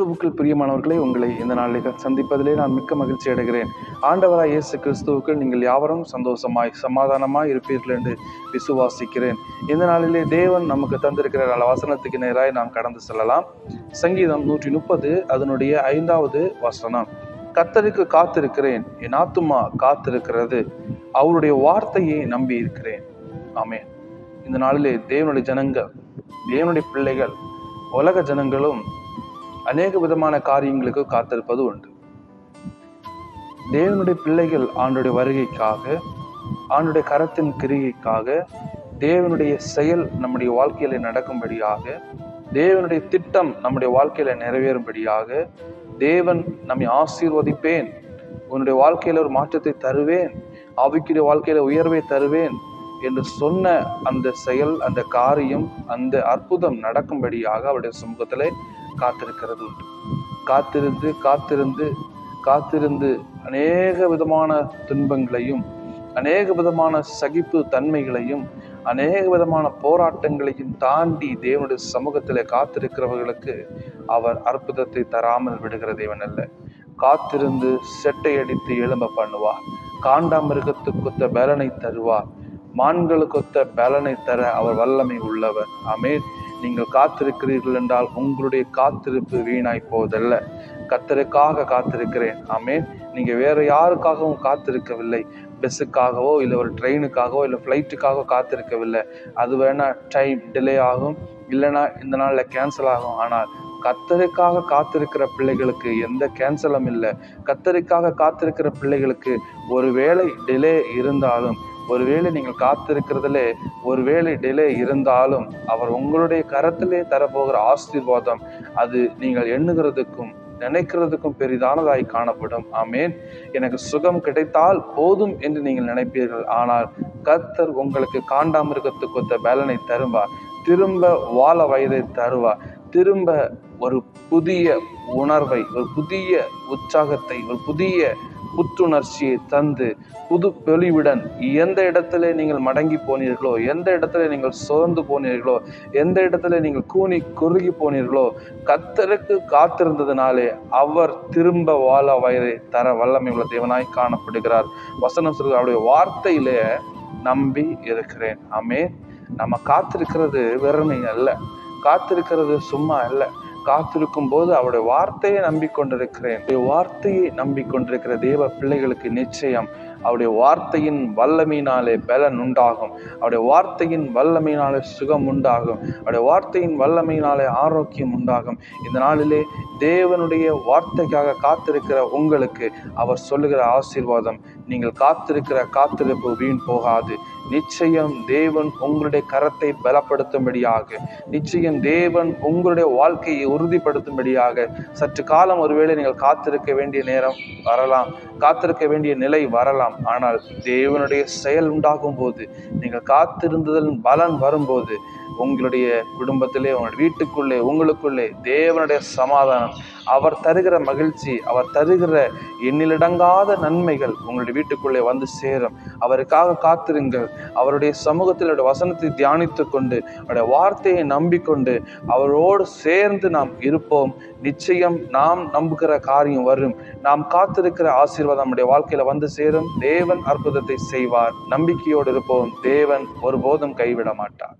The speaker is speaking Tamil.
கிறிஸ்துவுக்குள் பிரியமானவர்களை உங்களை இந்த நாளில் சந்திப்பதிலே நான் மிக்க மகிழ்ச்சி அடைகிறேன். ஆண்டவராய் இயேசு கிறிஸ்துவுக்குள் நீங்கள் யாவரும் சந்தோஷமாய் சமாதானமாய் இருப்பீர்கள் என்று விசுவாசிக்கிறேன். இந்த நாளிலே தேவன் நமக்கு தந்திருக்கிற நல்ல வசனத்துக்கு நேராக நாம் கடந்து செல்லலாம். சங்கீதம் நூற்றி முப்பது அதனுடைய ஐந்தாவது வசனம். கத்தருக்கு காத்திருக்கிறேன் என் ஆத்துமா காத்திருக்கிறது. அவருடைய வார்த்தையை நம்பி இருக்கிறேன். ஆமென். இந்த நாளிலே தேவனுடைய ஜனங்கள் தேவனுடைய பிள்ளைகள் உலக ஜனங்களும் அநேக விதமான காரியங்களுக்கு காத்திருப்பது உண்டு. தேவனுடைய பிள்ளைகள் ஆண்டுடைய வருகைக்காக ஆண்டுடைய கரத்தின் கிரிகைக்காக தேவனுடைய செயல் நம்முடைய வாழ்க்கையில நடக்கும்படியாக தேவனுடைய திட்டம் நம்முடைய வாழ்க்கையில நிறைவேறும்படியாக தேவன் நம்மை ஆசீர்வதிப்பேன். உன்னுடைய வாழ்க்கையில ஒரு மாற்றத்தை தருவேன். ஆவிக்குரிய வாழ்க்கையில உயர்வை தருவேன் என்று சொன்ன அந்த செயல் அந்த காரியம் அந்த அற்புதம் நடக்கும்படியாக அவருடைய சமூகத்திலே காத்திருக்கிறது உண்டு. காத்திருந்து காத்திருந்து காத்திருந்து அநேக விதமான துன்பங்களையும் அநேக விதமான சகிப்பு தன்மைகளையும் அநேக விதமான போராட்டங்களையும் தாண்டி தேவனுடைய சமூகத்தில் காத்திருக்கிறவர்களுக்கு அவர் அற்புதத்தை தராமல் விடுகிற தேவன் அல்ல. காத்திருந்து செட்டை அடித்து எழும்ப பண்ணுவார். காண்டாமிருகத்துக்கொத்த பலனை தருவார். மான்களுக்கொத்த பலனை தர அவர் வல்லமை உள்ளவர். ஆமேன். நீங்கள் காத்திருக்கிறீர்கள் என்றால் உங்களுடைய காத்திருப்பு வீணாய் போவதல்ல. கத்தருக்காக காத்திருக்கிறேன். ஆமேன். நீங்கள் வேறு யாருக்காகவும் காத்திருக்கவில்லை. பஸ்ஸுக்காகவோ இல்லை ஒரு ட்ரெயினுக்காகவோ இல்லை ஃப்ளைட்டுக்காகவோ காத்திருக்கவில்லை. அது வேணால் டைம் டிலே ஆகும். இல்லைன்னா இந்த நாளில் கேன்சல் ஆகும். ஆனால் கத்தருக்காக காத்திருக்கிற பிள்ளைகளுக்கு எந்த கேன்சலும் இல்லை. கத்தருக்காக காத்திருக்கிற பிள்ளைகளுக்கு ஒருவேளை டிலே இருந்தாலும் ஒருவேளை நீங்கள் காத்திருக்கிறதுலே ஒருவேளை டிலே இருந்தாலும் அவர் உங்களுடைய கரத்திலே தரப்போகிற ஆசீர்வாதம் அது நீங்கள் எண்ணுகிறதுக்கும் நினைக்கிறதுக்கும் பெரிதானதாய் காணப்படும். ஆமேன். எனக்கு சுகம் கிடைத்தால் போதும் என்று நீங்கள் நினைப்பீர்கள். ஆனால் கர்த்தர் உங்களுக்கு காண்டாமிருகத்துக்கு ஒத்த பலனை தருவார் திரும்ப வாழ வயதை தருவார் திரும்ப ஒரு புதிய உணர்வை ஒரு புதிய உற்சாகத்தை ஒரு புதிய புத்துணர்ச்சியை தந்து புது பொலிவுடன் எந்த இடத்துல நீங்கள் மடங்கி போனீர்களோ எந்த இடத்துல நீங்கள் சோர்ந்து போனீர்களோ எந்த இடத்துல நீங்கள் கூனி குறுகி போனீர்களோ கத்தருக்கு காத்திருந்ததுனாலே அவர் திரும்ப வாழ வயதை தர வல்லமை உள்ள தேவனாய் காணப்படுகிறார். வசனம் சொல்கிற அவருடைய வார்த்தையிலே நம்பி இருக்கிறேன். ஆமே நம்ம காத்திருக்கிறது வெறுமை அல்ல. காத்திருக்கிறது சும்மா அல்ல. காத்திருக்கும் போது அவருடைய வார்த்தையை நம்பிக்கொண்டிருக்கிறேன். வார்த்தையை நம்பிக்கொண்டிருக்கிற தேவ பிள்ளைகளுக்கு நிச்சயம் அவருடைய வார்த்தையின் வல்லமையினாலே பலன் உண்டாகும். அவருடைய வார்த்தையின் வல்லமையினாலே சுகம் உண்டாகும். அவருடைய வார்த்தையின் வல்லமையினாலே ஆரோக்கியம் உண்டாகும். இந்த நாளிலே தேவனுடைய வார்த்தைக்காக காத்திருக்கிற உங்களுக்கு அவர் சொல்லுகிற ஆசீர்வாதம். நீங்கள் காத்திருக்கிற காத்திருப்பு வீண் போகாது. நிச்சயம் தேவன் உங்களுடைய கரத்தை பலப்படுத்தும்படியாக நிச்சயம் தேவன் உங்களுடைய வாழ்க்கையை உறுதிப்படுத்தும்படியாக சற்று காலம் ஒருவேளை நீங்கள் காத்திருக்க வேண்டிய நேரம் வரலாம். காத்திருக்க வேண்டிய நிலை வரலாம். ஆனால் தேவனுடைய செயல் உண்டாகும் போது நீங்கள் காத்திருந்ததன் பலன் வரும்போது உங்களுடைய குடும்பத்திலே உங்களுடைய வீட்டுக்குள்ளே உங்களுக்குள்ளே தேவனுடைய சமாதானம் அவர் தருகிற மகிழ்ச்சி அவர் தருகிற எண்ணிலடங்காத நன்மைகள் உங்களுடைய வீட்டுக்குள்ளே வந்து சேரும். அவருக்காக காத்திருங்கள். அவருடைய சமூகத்தில் வசனத்தை தியானித்து கொண்டு அவருடைய வார்த்தையை நம்பிக்கொண்டு அவரோடு சேர்ந்து நாம் இருப்போம். நிச்சயம் நாம் நம்புகிற காரியம் வரும். நாம் காத்திருக்கிற ஆசீர்வாதம் நம்முடைய வாழ்க்கையில வந்து சேரும். தேவன் அற்புதத்தை செய்வார். நம்பிக்கையோடு இருப்போம். தேவன் ஒருபோதும் கைவிட மாட்டார்